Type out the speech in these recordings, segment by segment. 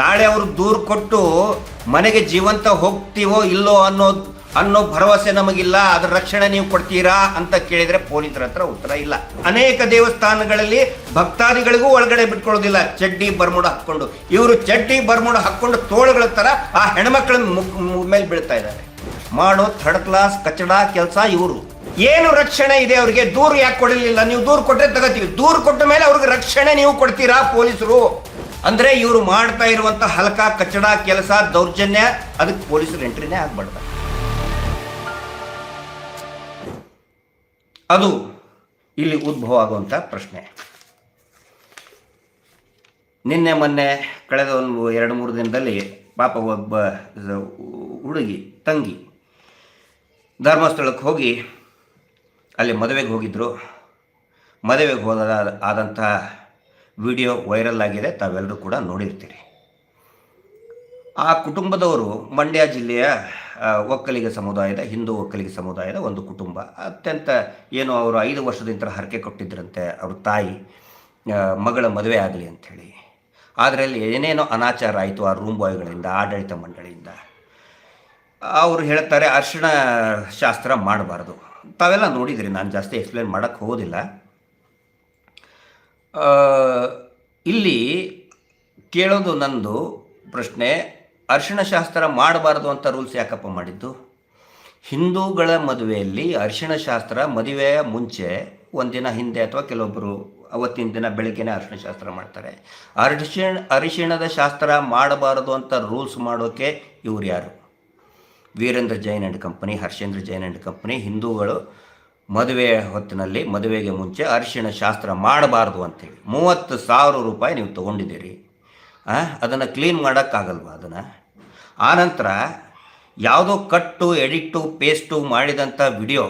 ನಾಳೆ ಅವರು ದೂರು ಕೊಟ್ಟು ಮನೆಗೆ ಜೀವಂತ ಹೋಗ್ತೀವೋ ಇಲ್ಲೋ ಅನ್ನೋ ಅನ್ನೋ ಭರವಸೆ ನಮಗಿಲ್ಲ, ಅದ್ರ ರಕ್ಷಣೆ ನೀವು ಕೊಡ್ತೀರಾ ಅಂತ ಕೇಳಿದ್ರೆ ಪೊಲೀಸರ ಹತ್ರ ಉತ್ತರ ಇಲ್ಲ. ಅನೇಕ ದೇವಸ್ಥಾನಗಳಲ್ಲಿ ಭಕ್ತಾದಿಗಳಿಗೂ ಒಳಗಡೆ ಬಿಟ್ಕೊಳ್ಳೋದಿಲ್ಲ. ಚಡ್ಡಿ, ಬರ್ಮುಡ ಹಾಕೊಂಡು ಇವರು ಚಡ್ಡಿ, ಬರ್ಮುಡ ಹಾಕೊಂಡು ತೋಳುಗಳ ತರ ಆ ಹೆಣ್ಮಕ್ಳ ಮೇಲೆ ಬೀಳ್ತಾ ಇದ್ದಾರೆ. ಮಾಡೋ ಥರ್ಡ್ ಕ್ಲಾಸ್, ಕಚಡ, ಕೆಲಸ ಇವರು. ಏನು ರಕ್ಷಣೆ ಇದೆ ಅವರಿಗೆ? ದೂರು ಯಾಕೆ ಕೊಡಲಿಲ್ಲ? ನೀವು ದೂರು ಕೊಟ್ಟರೆ ತಗೋತೀವಿ. ದೂರು ಕೊಟ್ಟ ಮೇಲೆ ಅವ್ರಿಗೆ ರಕ್ಷಣೆ ನೀವು ಕೊಡ್ತೀರಾ ಪೊಲೀಸರು? ಅಂದ್ರೆ ಇವರು ಮಾಡ್ತಾ ಇರುವಂತ ಹಲಕ ಕಚ್ಚಡ ಕೆಲಸ, ದೌರ್ಜನ್ಯ, ಅದಕ್ಕೆ ಪೊಲೀಸರು ಎಂಟ್ರಿನೇ ಆಗ್ಬಾರ್ದು. ಅದು ಇಲ್ಲಿ ಉದ್ಭವ ಆಗುವಂಥ ಪ್ರಶ್ನೆ. ನಿನ್ನೆ, ಮೊನ್ನೆ, ಕಳೆದ ಒಂದು ಎರಡು, ಮೂರು ದಿನದಲ್ಲಿ ಪಾಪ ಒಬ್ಬ ಹುಡುಗಿ, ತಂಗಿ ಧರ್ಮಸ್ಥಳಕ್ಕೆ ಹೋಗಿ ಅಲ್ಲಿ ಮದುವೆಗೆ ಹೋಗಿದ್ದರು ಮದುವೆಗೆ ಹೋದ ಆದಂಥ ವಿಡಿಯೋ ವೈರಲ್ ಆಗಿದೆ, ತಾವೆಲ್ಲರೂ ಕೂಡ ನೋಡಿರ್ತೀರಿ. ಆ ಕುಟುಂಬದವರು ಮಂಡ್ಯ ಜಿಲ್ಲೆಯ ಒಕ್ಕಲಿಗ ಸಮುದಾಯದ, ಹಿಂದೂ ಒಕ್ಕಲಿಗ ಸಮುದಾಯದ ಒಂದು ಕುಟುಂಬ. ಅತ್ಯಂತ ಏನು ಅವರು ಐದು ವರ್ಷದಿಂದ ಹರಕೆ ಕೊಟ್ಟಿದ್ದರಂತೆ ಅವ್ರ ತಾಯಿ ಮಗಳ ಮದುವೆ ಆಗಲಿ ಅಂಥೇಳಿ. ಆದರೆ ಅಲ್ಲಿ ಏನೇನೋ ಅನಾಚಾರ ಆಯಿತು ಆ ರೂಮ್ ಬಾಯ್ಗಳಿಂದ, ಆಡಳಿತ ಮಂಡಳಿಯಿಂದ. ಅವರು ಹೇಳ್ತಾರೆ ಅರ್ಶಿಣ ಶಾಸ್ತ್ರ ಮಾಡಬಾರ್ದು. ತಾವೆಲ್ಲ ನೋಡಿದಿರಿ, ನಾನು ಜಾಸ್ತಿ ಎಕ್ಸ್ಪ್ಲೇನ್ ಮಾಡೋಕ್ಕೆ ಹೋಗೋದಿಲ್ಲ ಇಲ್ಲಿ ಕೇಳೋದು ನಂದು ಪ್ರಶ್ನೆ, ಅರಿಶಿಣ ಶಾಸ್ತ್ರ ಮಾಡಬಾರ್ದು ಅಂತ ರೂಲ್ಸ್ ಯಾಕಪ್ಪ ಮಾಡಿದ್ದು? ಹಿಂದೂಗಳ ಮದುವೆಯಲ್ಲಿ ಅರಿಶಿಣ ಶಾಸ್ತ್ರ ಮದುವೆಯ ಮುಂಚೆ, ಒಂದಿನ ಹಿಂದೆ ಅಥವಾ ಕೆಲವೊಬ್ಬರು ಅವತ್ತಿನ ದಿನ ಬೆಳಗ್ಗೆನೇ ಅರಿಶಿಣ ಶಾಸ್ತ್ರ ಮಾಡ್ತಾರೆ. ಅರ್ಶಿಣ, ಅರಿಶಿಣದ ಶಾಸ್ತ್ರ ಮಾಡಬಾರದು ಅಂತ ರೂಲ್ಸ್ ಮಾಡೋಕೆ ಇವ್ರು ಯಾರು? Veerendra Jain and company, Harshendra Jain and company, ಹಿಂದೂಗಳು ಮದುವೆ ಹೊತ್ತಿನಲ್ಲಿ ಮದುವೆಗೆ ಮುಂಚೆ ಅರಿಶಿಣ ಶಾಸ್ತ್ರ ಮಾಡಬಾರ್ದು ಅಂತೇಳಿ. ಮೂವತ್ತು ಸಾವಿರ ರೂಪಾಯಿ ನೀವು ತೊಗೊಂಡಿದ್ದೀರಿ. ಅದನ್ನು ಕ್ಲೀನ್ ಮಾಡೋಕ್ಕಾಗಲ್ವ ಅದನ್ನು? ಆನಂತರ ಯಾವುದೋ ಕಟ್ಟು, ಎಡಿಟ್ಟು ಪೇಸ್ಟು ಮಾಡಿದಂಥ ವಿಡಿಯೋ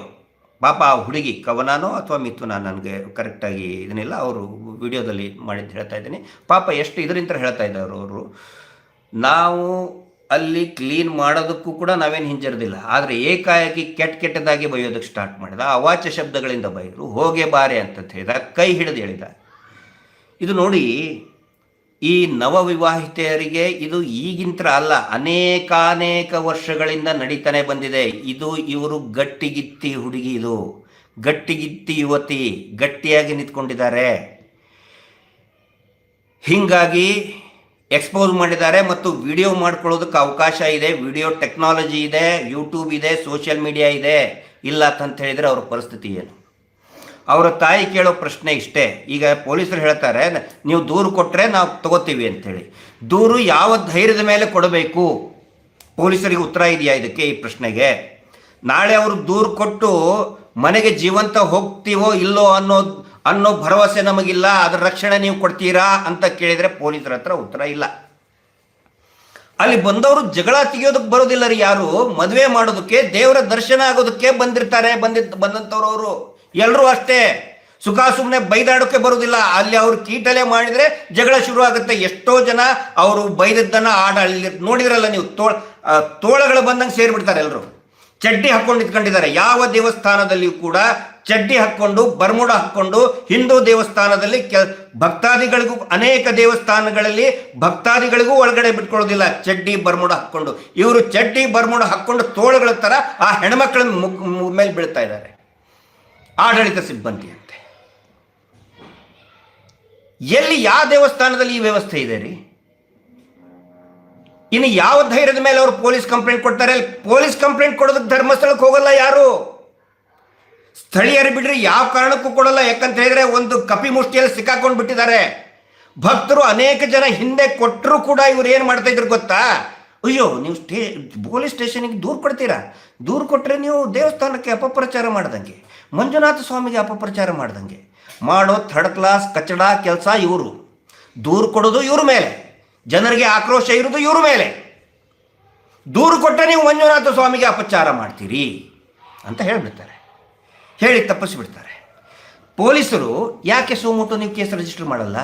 ಪಾಪ ಆ ಹುಡುಗಿ ಕವನಾನೋ ಅಥವಾ ಮಿಥುನ ನನಗೆ ಕರೆಕ್ಟಾಗಿ ಇದನ್ನೆಲ್ಲ ಅವರು ವಿಡಿಯೋದಲ್ಲಿ ಮಾಡಿದ್ದು ಹೇಳ್ತಾ ಇದ್ದೀನಿ. ಪಾಪ ಎಷ್ಟು ಇದರಿಂದ ಹೇಳ್ತಾ ಇದ್ದಾರೆ ಅವರು. ನಾವು ಅಲ್ಲಿ ಕ್ಲೀನ್ ಮಾಡೋದಕ್ಕೂ ಕೂಡ ನಾವೇನು ಹಿಂಜರಿದಿಲ್ಲ. ಆದರೆ ಏಕಾಏಕಿ ಕೆಟ್ಟ ಕೆಟ್ಟದಾಗಿ ಬೈಯೋದಕ್ಕೆ ಸ್ಟಾರ್ಟ್ ಮಾಡಿದ. ಅವಾಚ್ಯ ಶಬ್ದಗಳಿಂದ ಬೈದರು ಹೋಗೆ ಬಾರೆ ಅಂತ ಹೇಳಿದ, ಕೈ ಹಿಡಿದು ಹೇಳಿದ ಇದು ನೋಡಿ, ಈ ನವವಿವಾಹಿತೆಯರಿಗೆ ಇದು ಈಗಿಂತರ ಅಲ್ಲ, ಅನೇಕಾನೇಕ ವರ್ಷಗಳಿಂದ ನಡೀತಾನೆ ಬಂದಿದೆ. ಇದು ಇವರು ಗಟ್ಟಿಗಿತ್ತಿ ಹುಡುಗಿ ಇದು. ಗಟ್ಟಿಗಿತ್ತಿ ಯುವತಿ, ಗಟ್ಟಿಯಾಗಿ ನಿಂತ್ಕೊಂಡಿದ್ದಾರೆ. ಹೀಗಾಗಿ ಎಕ್ಸ್ಪೋಸ್ ಮಾಡಿದ್ದಾರೆ ಮತ್ತು ವಿಡಿಯೋ ಮಾಡ್ಕೊಳ್ಳೋದಕ್ಕೆ ಅವಕಾಶ ಇದೆ. ವಿಡಿಯೋ ಟೆಕ್ನಾಲಜಿ ಇದೆ, ಯೂಟ್ಯೂಬ್ ಇದೆ, ಸೋಷಿಯಲ್ ಮೀಡಿಯಾ ಇದೆ. ಇಲ್ಲ ಅಂತ ಹೇಳಿದರೆ ಅವ್ರ ಪರಿಸ್ಥಿತಿ ಏನು? ಅವರ ತಾಯಿ ಕೇಳೋ ಪ್ರಶ್ನೆ ಇಷ್ಟೇ. ಈಗ ಪೊಲೀಸರು ಹೇಳ್ತಾರೆ, ನೀವು ದೂರು ಕೊಟ್ಟರೆ ನಾವು ತಗೋತೀವಿ ಅಂಥೇಳಿ ದೂರು ಯಾವ ಧೈರ್ಯದ ಮೇಲೆ ಕೊಡಬೇಕು? ಪೊಲೀಸರಿಗೆ ಉತ್ತರ ಇದೆಯಾ ಇದಕ್ಕೆ ಈ ಪ್ರಶ್ನೆಗೆ? ನಾಳೆ ಅವರು ದೂರು ಕೊಟ್ಟು ಮನೆಗೆ ಜೀವಂತ ಹೋಗ್ತೀವೋ ಇಲ್ಲೋ ಅನ್ನೋ ಅನ್ನೋ ಭರವಸೆ ನಮಗಿಲ್ಲ, ಅದರ ರಕ್ಷಣೆ ನೀವು ಕೊಡ್ತೀರಾ ಅಂತ ಕೇಳಿದರೆ ಪೊಲೀಸರ ಹತ್ರ ಉತ್ತರ ಇಲ್ಲ. ಅಲ್ಲಿ ಬಂದವರು ಜಗಳ ತೆಗಿಯೋದಕ್ಕೆ ಬರೋದಿಲ್ಲ ರೀ ಯಾರು. ಮದುವೆ ಮಾಡೋದಕ್ಕೆ, ದೇವರ ದರ್ಶನ ಆಗೋದಕ್ಕೆ ಬಂದಿರ್ತಾರೆ ಬಂದಿದ್ದ ಬಂದಂಥವ್ರು ಅವರು. ಎಲ್ಲರೂ ಅಷ್ಟೇ. ಸುಖ ಸುಮ್ಮನೆ ಬೈದಾಡೋಕೆ ಬರೋದಿಲ್ಲ. ಅಲ್ಲಿ ಅವ್ರು ಕೀಟಲೆ ಮಾಡಿದರೆ ಜಗಳ ಶುರು ಆಗುತ್ತೆ ಎಷ್ಟೋ ಜನ ಅವರು ಬೈದದ್ದನ್ನು ಆಡ ನೋಡಿದ್ರಲ್ಲ ನೀವು, ತೋಳ ತೋಳಗಳು ಬಂದಂಗೆ ಸೇರಿಬಿಡ್ತಾರೆ ಎಲ್ಲರೂ ಚಡ್ಡಿ ಹಾಕೊಂಡು ನಿಂತ್ಕೊಂಡಿದ್ದಾರೆ. ಯಾವ ದೇವಸ್ಥಾನದಲ್ಲಿಯೂ ಕೂಡ ಚಡ್ಡಿ ಹಾಕ್ಕೊಂಡು, ಬರ್ಮುಡ ಹಾಕ್ಕೊಂಡು ಹಿಂದೂ ದೇವಸ್ಥಾನದಲ್ಲಿ ಕೆಲ, ಭಕ್ತಾದಿಗಳಿಗೂ ಅನೇಕ ದೇವಸ್ಥಾನಗಳಲ್ಲಿ ಭಕ್ತಾದಿಗಳಿಗೂ ಒಳಗಡೆ ಬಿಟ್ಕೊಳ್ಳೋದಿಲ್ಲ. ಚಡ್ಡಿ, ಬರ್ಮುಡ ಹಾಕ್ಕೊಂಡು. ಇವರು ಚಡ್ಡಿ, ಬರ್ಮುಡ ಹಾಕ್ಕೊಂಡು ತೋಳುಗಳ ಥರ ಆ ಹೆಣ್ಮಕ್ಳ ಮೇಲೆ ಬೀಳ್ತಾ ಇದ್ದಾರೆ. ಆಡಳಿತ ಸಿಬ್ಬಂದಿ ಅಂತೆ ಎಲ್ಲಿ ಯಾವ ದೇವಸ್ಥಾನದಲ್ಲಿ ಈ ವ್ಯವಸ್ಥೆ ಇದೆ ರೀ? ಇನ್ನು ಯಾವ ಧೈರ್ಯದ ಮೇಲೆ ಅವರು ಪೊಲೀಸ್ ಕಂಪ್ಲೇಂಟ್ ಕೊಡ್ತಾರೆ? ಪೊಲೀಸ್ ಕಂಪ್ಲೇಂಟ್ ಕೊಡೋದಕ್ಕೆ ಧರ್ಮಸ್ಥಳಕ್ಕೆ ಹೋಗಲ್ಲ ಯಾರು? ಸ್ಥಳೀಯರು ಬಿಡ್ರಿ, ಯಾವ ಕಾರಣಕ್ಕೂ ಕೊಡಲ್ಲ. ಯಾಕಂತ ಹೇಳಿದ್ರೆ ಒಂದು ಕಪಿ ಮುಷ್ಟಿಯಲ್ಲಿ ಸಿಕ್ಕಾಕೊಂಡು ಬಿಟ್ಟಿದ್ದಾರೆ. ಭಕ್ತರು ಅನೇಕ ಜನ ಹಿಂದೆ ಕೊಟ್ಟರು ಕೂಡ ಇವ್ರು ಏನು ಮಾಡ್ತಾ ಇದ್ರು ಗೊತ್ತಾ? ಅಯ್ಯೋ, ನೀವು ಸ್ಟೇ, ಪೊಲೀಸ್ ಸ್ಟೇಷನಿಗೆ ದೂರು ಕೊಡ್ತೀರಾ? ದೂರು ಕೊಟ್ಟರೆ ನೀವು ದೇವಸ್ಥಾನಕ್ಕೆ ಅಪಪ್ರಚಾರ ಮಾಡ್ದಂಗೆ, ಮಂಜುನಾಥ ಸ್ವಾಮಿಗೆ ಅಪಪ್ರಚಾರ ಮಾಡ್ದಂಗೆ. ಮಾಡೋ ಥರ್ಡ್ ಕ್ಲಾಸ್, ಕಚಡ, ಕೆಲಸ ಇವರು. ದೂರು ಕೊಡೋದು ಇವ್ರ ಮೇಲೆ. ಜನರಿಗೆ ಆಕ್ರೋಶ ಇರೋದು ಇವ್ರ ಮೇಲೆ. ದೂರು ಕೊಟ್ಟರೆ ನೀವು ಮಂಜುನಾಥ ಸ್ವಾಮಿಗೆ ಅಪಚಾರ ಮಾಡ್ತೀರಿ ಅಂತ ಹೇಳಿಬಿಡ್ತಾರೆ. ಹೇಳಿ ತಪ್ಪಿಸಿಬಿಡ್ತಾರೆ. ಪೊಲೀಸರು ಯಾಕೆ ಸೋಮೋಟೋ ನೀವು ಕೇಸ್ ರಿಜಿಸ್ಟರ್ ಮಾಡಲ್ಲ?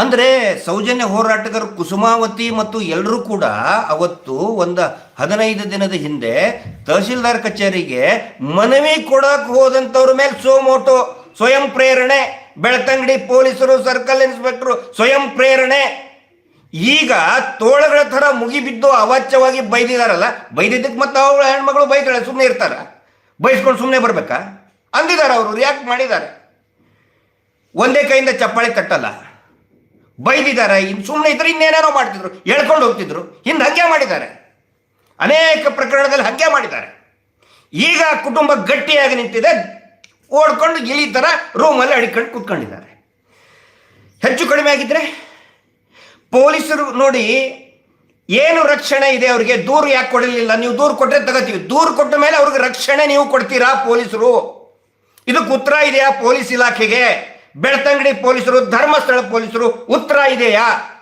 ಅಂದರೆ ಸೌಜನ್ಯ ಹೋರಾಟಗಾರ ಕುಸುಮಾವತಿ ಮತ್ತು ಎಲ್ಲರೂ ಕೂಡ ಅವತ್ತು ಒಂದು ಹದಿನೈದು ದಿನದ ಹಿಂದೆ ತಹಸೀಲ್ದಾರ್ ಕಚೇರಿಗೆ ಮನವಿ ಕೊಡಕ್ಕೆ ಹೋದಂಥವ್ರ ಮೇಲೆ ಸೋಮೋಟೋ ಸ್ವಯಂ ಪ್ರೇರಣೆ, ಬೆಳತಂಗಡಿ ಪೊಲೀಸರು, ಸರ್ಕಲ್ ಇನ್ಸ್ಪೆಕ್ಟರ್ ಸ್ವಯಂ ಪ್ರೇರಣೆ ಈಗ ತೋಳಗಳ ಥರ ಮುಗಿಬಿದ್ದು ಅವಾಚ್ಯವಾಗಿ ಬೈದಿದಾರಲ್ಲ ಬೈದಿದ್ದಕ್ಕೆ ಮತ್ತೆ ಅವಳ ಹೆಣ್ಮಗಳು ಬೈತಾಳೆ ಸುಮ್ಮನೆ ಇರ್ತಾರ. ಬೈಸ್ಕೊಂಡು ಸುಮ್ಮನೆ ಬರ್ಬೇಕಾ? ಅಂದಿದ್ದಾರೆ ಅವರು ರಿಯಾಕ್ಟ್ ಮಾಡಿದ್ದಾರೆ. ಒಂದೇ ಕೈಯಿಂದ ಚಪ್ಪಾಳೆ ತಟ್ಟಲ್ಲ. ಬೈದಿದ್ದಾರೆ ಇನ್ನು ಸುಮ್ಮನೆ ಇದ್ರೆ ಇನ್ನೇನೇನೋ ಮಾಡ್ತಿದ್ರು ಹೇಳ್ಕೊಂಡು ಹೋಗ್ತಿದ್ರು, ಹಿಂದೆ ಹಂಗೆ ಮಾಡಿದ್ದಾರೆ. ಅನೇಕ ಪ್ರಕರಣದಲ್ಲಿ ಹಂಗೆ ಮಾಡಿದ್ದಾರೆ. ಈಗ ಕುಟುಂಬ ಗಟ್ಟಿಯಾಗಿ ನಿಂತಿದೆ, ಓಡ್ಕೊಂಡು ಇಲಿ ಥರ ರೂಮಲ್ಲಿ ಅಡಿಕೊಂಡು ಕೂತ್ಕೊಂಡಿದ್ದಾರೆ. ಹೆಚ್ಚು ಕಡಿಮೆ ಆಗಿದ್ರೆ ಪೊಲೀಸರು ನೋಡಿ ಏನು ರಕ್ಷಣೆ ಇದೆ ಅವರಿಗೆ? ದೂರು ಯಾಕೆ ಕೊಡಲಿಲ್ಲ? ನೀವು ದೂರು ಕೊಟ್ಟರೆ ತಗೋತೀವಿ. ದೂರು ಕೊಟ್ಟ ಮೇಲೆ ಅವ್ರಿಗೆ ರಕ್ಷಣೆ ನೀವು ಕೊಡ್ತೀರಾ ಪೊಲೀಸರು? ಇದಕ್ಕೆ ಉತ್ತರ ಇದೆಯಾ ಪೊಲೀಸ್ ಇಲಾಖೆಗೆ? ಬೆಳ್ತಂಗಡಿ ಪೊಲೀಸರು, ಧರ್ಮಸ್ಥಳ ಪೊಲೀಸರು, ಉತ್ತರ ಇದೆಯಾ?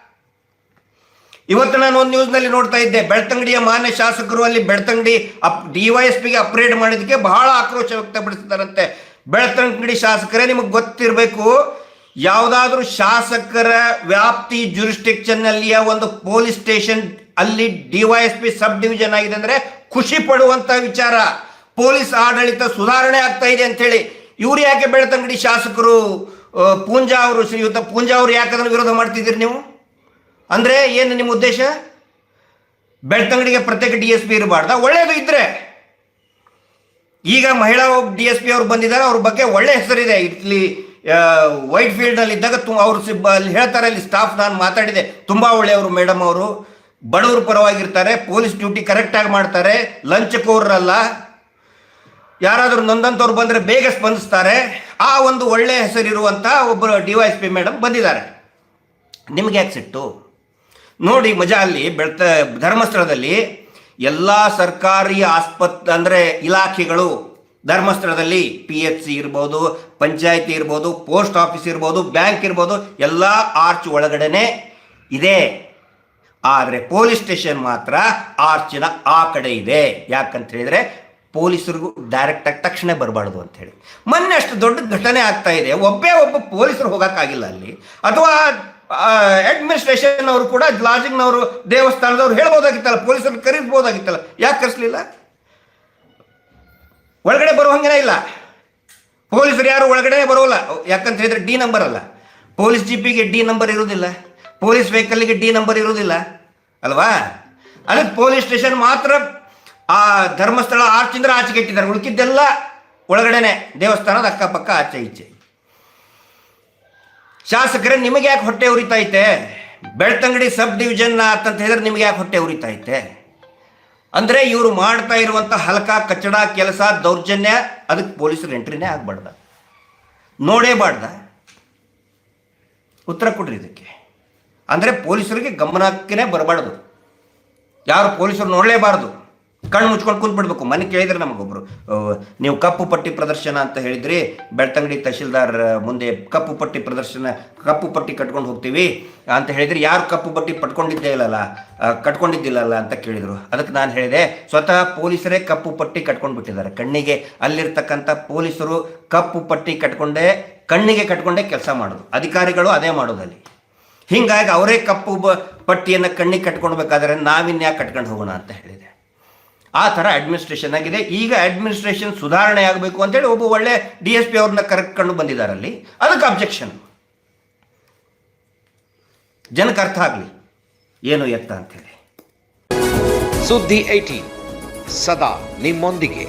ಇವತ್ತು ನಾನು ಒಂದು ನ್ಯೂಸ್ನಲ್ಲಿ ನೋಡ್ತಾ ಇದ್ದೆ. ಬೆಳ್ತಂಗಡಿಯ ಮಾನ್ಯ ಶಾಸಕರು ಅಲ್ಲಿ Belthangady up D Y upgrade ಮಾಡಿದ್ದಕ್ಕೆ ಬಹಳ ಆಕ್ರೋಶ ವ್ಯಕ್ತಪಡಿಸಿದಾರಂತೆ ಬೆಳ್ತಂಗಡಿ ಶಾಸಕರೇ, ನಿಮಗೆ ಗೊತ್ತಿರಬೇಕು ಯಾವುದಾದ್ರೂ ಶಾಸಕರ ವ್ಯಾಪ್ತಿ ಜುರಿಸ್ಟಿಕ್ಷನ್ ಅಲ್ಲಿಯ ಒಂದು ಪೊಲೀಸ್ ಸ್ಟೇಷನ್ ಅಲ್ಲಿ ಡಿವೈಎಸ್ಪಿ ಸಬ್ ಡಿವಿಷನ್ ಆಗಿದೆ ಅಂದ್ರೆ ಖುಷಿ ಪಡುವಂತ ವಿಚಾರ. ಪೊಲೀಸ್ ಆಡಳಿತ ಸುಧಾರಣೆ ಆಗ್ತಾ ಇದೆ ಅಂತ ಹೇಳಿ. ಇವ್ರು ಯಾಕೆ ಬೆಳ್ತಂಗಡಿ ಶಾಸಕರು ಪೂಂಜಾ ಅವರು, ಶ್ರೀಯುತ ಪೂಂಜಾ ಅವರು ಯಾಕೆ ಅದನ್ನು ವಿರೋಧ ಮಾಡ್ತಿದ್ದೀರಿ ನೀವು? ಅಂದ್ರೆ ಏನು ನಿಮ್ಮ ಉದ್ದೇಶ? ಬೆಳ್ತಂಗಡಿಗೆ ಪ್ರತ್ಯೇಕ ಡಿ ಎಸ್ ಪಿ ಇರಬಾರ್ದ? ಒಳ್ಳೇದು ಇದ್ರೆ. ಈಗ ಮಹಿಳಾ ಡಿ ಎಸ್ ಪಿ ಅವರು ಬಂದಿದ್ದಾರೆ, ಅವ್ರ ಬಗ್ಗೆ ಒಳ್ಳೆ ಹೆಸರಿದೆ. ಇಲ್ಲಿ ವೈಟ್ ಫೀಲ್ಡ್ನಲ್ಲಿ ಇದ್ದಾಗ ತು ಅವರು ಸಿಬ್ಬ ಅಲ್ಲಿ ಹೇಳ್ತಾರೆ, ಅಲ್ಲಿ ಸ್ಟಾಫ್ ನಾನು ಮಾತಾಡಿದೆ. ತುಂಬ ಒಳ್ಳೆಯವರು ಮೇಡಮ್ ಅವರು. ಬಡವರು ಪರವಾಗಿರ್ತಾರೆ ಪೊಲೀಸ್ ಡ್ಯೂಟಿ ಕರೆಕ್ಟಾಗಿ ಮಾಡ್ತಾರೆ. ಲಂಚಕೋರರಲ್ಲ ಯಾರಾದರೂ ನೊಂದಂಥವ್ರು ಬಂದರೆ ಬೇಗ ಸ್ಪಂದಿಸ್ತಾರೆ. ಆ ಒಂದು ಒಳ್ಳೆ ಹೆಸರಿರುವಂಥ ಒಬ್ಬರು D Y S P madam ಬಂದಿದ್ದಾರೆ. ನಿಮ್ಗೆ ಯಾಕೆ ಸಿಟ್ಟು? ನೋಡಿ ಮಜಾ ಅಲ್ಲಿ ಬೆಳ್ತ ಧರ್ಮಸ್ಥಳದಲ್ಲಿ ಎಲ್ಲ ಸರ್ಕಾರಿ ಆಸ್ಪತ್ ಅಂದರೆ ಇಲಾಖೆಗಳು ಧರ್ಮಸ್ಥಳದಲ್ಲಿ ಪಿ ಎಚ್ ಸಿ ಇರ್ಬೋದು, ಪಂಚಾಯತಿ ಇರ್ಬೋದು, ಪೋಸ್ಟ್ ಆಫೀಸ್ ಇರ್ಬೋದು, ಬ್ಯಾಂಕ್ ಇರ್ಬೋದು, ಎಲ್ಲ ಆರ್ಚ್ ಒಳಗಡೆನೆ ಇದೆ. ಆದರೆ ಪೊಲೀಸ್ ಸ್ಟೇಷನ್ ಮಾತ್ರ ಆರ್ಚಿನ ಆ ಕಡೆ ಇದೆ. ಯಾಕಂತ ಹೇಳಿದ್ರೆ ಪೊಲೀಸರಿಗೂ ಡೈರೆಕ್ಟಾಗಿ ತಕ್ಷಣ ಬರಬಾರ್ದು ಅಂತ ಹೇಳಿ. ಮೊನ್ನೆ ಅಷ್ಟು ದೊಡ್ಡ ಘಟನೆ ಆಗ್ತಾ ಇದೆ. ಒಬ್ಬೇ ಒಬ್ಬ ಪೊಲೀಸರು ಹೋಗೋಕ್ಕಾಗಿಲ್ಲ ಅಲ್ಲಿ. ಅಥವಾ ಅಡ್ಮಿನಿಸ್ಟ್ರೇಷನ್ ಅವರು ಕೂಡ ಲಾಜಿಂಗ್ನವರು ದೇವಸ್ಥಾನದವ್ರು ಹೇಳ್ಬೋದಾಗಿತ್ತಲ್ಲ ಪೊಲೀಸರು ಕರೀಬೋದಾಗಿತ್ತಲ್ಲ. ಯಾಕೆ ಕರೆಸಲಿಲ್ಲ? ಒಳಗಡೆ ಬರೋ ಹಂಗೇನೇ ಇಲ್ಲ. ಪೊಲೀಸರು ಯಾರು ಒಳಗಡೆ ಬರೋಲ್ಲ. ಯಾಕಂತ ಹೇಳಿದ್ರೆ ಡಿ ನಂಬರ್ ಅಲ್ಲ. ಪೊಲೀಸ್ ಜೀಪಿಗೆ ಡಿ ನಂಬರ್ ಇರೋದಿಲ್ಲ ಪೊಲೀಸ್ ವೆಹಿಕಲ್ಗೆ ಡಿ ನಂಬರ್ ಇರೋದಿಲ್ಲ ಅಲ್ವಾ? ಅದಕ್ಕೆ ಪೊಲೀಸ್ ಸ್ಟೇಷನ್ ಮಾತ್ರ ಆ ಧರ್ಮಸ್ಥಳ ಆರ್ಚಿಂದ್ರ ಆಚೆ ಕೆಟ್ಟಿದ್ದಾರೆ ಉಳ್ಕಿದ್ದೆಲ್ಲ ಒಳಗಡೆನೆ. ದೇವಸ್ಥಾನದ ಅಕ್ಕಪಕ್ಕ, ಆಚೆ, ಈಚೆ. ಶಾಸಕರೇ ನಿಮಗೆ ಯಾಕೆ ಹೊಟ್ಟೆ ಉರಿತೈತೆ ಬೆಳ್ತಂಗಡಿ ಸಬ್ ಡಿವಿಷನ್ ಅಂತ ಹೇಳಿದ್ರೆ ನಿಮಗೆ ಯಾಕೆ ಹೊಟ್ಟೆ ಉರಿತೈತೆ ಅಂದರೆ ಇವರು ಮಾಡ್ತಾ ಇರುವಂಥ ಹಲಕ ಕಚ್ಚಡ ಕೆಲಸ, ದೌರ್ಜನ್ಯ, ಅದಕ್ಕೆ ಪೊಲೀಸರು ಎಂಟ್ರಿನೇ ಆಗ್ಬಾರ್ದ. ನೋಡೇಬಾರ್ದ ಉತ್ತರ ಕೊಡ್ರಿ ಇದಕ್ಕೆ. ಅಂದರೆ ಪೊಲೀಸರಿಗೆ ಗಮನಕ್ಕೇ ಬರಬಾರ್ದು. ಯಾರು ಪೊಲೀಸರು ನೋಡಲೇಬಾರ್ದು. ಕಣ್ಣು ಮುಚ್ಕೊಂಡು ಕುಂತ್ಬಿಡ್ಬೇಕು. ಮನೆ ಕೇಳಿದ್ರೆ ನಮಗೊಬ್ರು. ನೀವು ಕಪ್ಪು ಪಟ್ಟಿ ಪ್ರದರ್ಶನ ಅಂತ ಹೇಳಿದ್ರಿ, ಬೆಳ್ತಂಗಡಿ ತಹಶೀಲ್ದಾರ್ ಮುಂದೆ ಕಪ್ಪು ಪಟ್ಟಿ ಪ್ರದರ್ಶನ, ಕಪ್ಪು ಪಟ್ಟಿ ಕಟ್ಕೊಂಡು ಹೋಗ್ತೀವಿ ಅಂತ ಹೇಳಿದ್ರೆ. ಯಾರು ಕಪ್ಪು ಪಟ್ಟಿ ಪಟ್ಕೊಂಡಿದ್ದೇ ಇಲ್ಲಲ್ಲ ಕಟ್ಕೊಂಡಿದ್ದಿಲ್ಲಲ್ಲ ಅಂತ ಕೇಳಿದರು. ಅದಕ್ಕೆ ನಾನು ಹೇಳಿದೆ, ಸ್ವತಃ ಪೊಲೀಸರೇ ಕಪ್ಪು ಪಟ್ಟಿ ಕಟ್ಕೊಂಡು ಬಿಟ್ಟಿದ್ದಾರೆ. ಕಣ್ಣಿಗೆ ಅಲ್ಲಿರ್ತಕ್ಕಂಥ ಪೊಲೀಸರು ಕಪ್ಪು ಪಟ್ಟಿ ಕಟ್ಕೊಂಡೇ, ಕಣ್ಣಿಗೆ ಕಟ್ಕೊಂಡೇ ಕೆಲಸ ಮಾಡೋದು. ಅಧಿಕಾರಿಗಳು ಅದೇ ಮಾಡೋದಲ್ಲಿ. ಹಿಂಗಾಗಿ ಅವರೇ ಕಪ್ಪು ಪಟ್ಟಿಯನ್ನು ಕಣ್ಣಿಗೆ ಕಟ್ಕೊಳ್ಬೇಕಾದ್ರೆ ನಾವಿನ್ಯಾಕೆ ಕಟ್ಕೊಂಡು ಹೋಗೋಣ ಅಂತ ಹೇಳಿದೆ. ಆ ಥರ ಅಡ್ಮಿನಿಸ್ಟ್ರೇಷನ್ ಆಗಿದೆ. ಈಗ ಅಡ್ಮಿನಿಸ್ಟ್ರೇಷನ್ ಸುಧಾರಣೆ ಆಗಬೇಕು ಅಂತೇಳಿ ಒಬ್ಬ ಒಳ್ಳೆ ಡಿ ಎಸ್ ಪಿ ಅವ್ರನ್ನ ಕರ್ಕೊಂಡು ಬಂದಿದ್ದಾರಲ್ಲಿ ಅದಕ್ಕೆ ಅಬ್ಜೆಕ್ಷನ್ ಜನಕ್ಕೆ ಅರ್ಥ ಆಗಲಿ. ಏನು ಎತ್ತ ಅಂತೇಳಿ ಸುದ್ದಿ ಐಟಿ ಸದಾ ನಿಮ್ಮೊಂದಿಗೆ.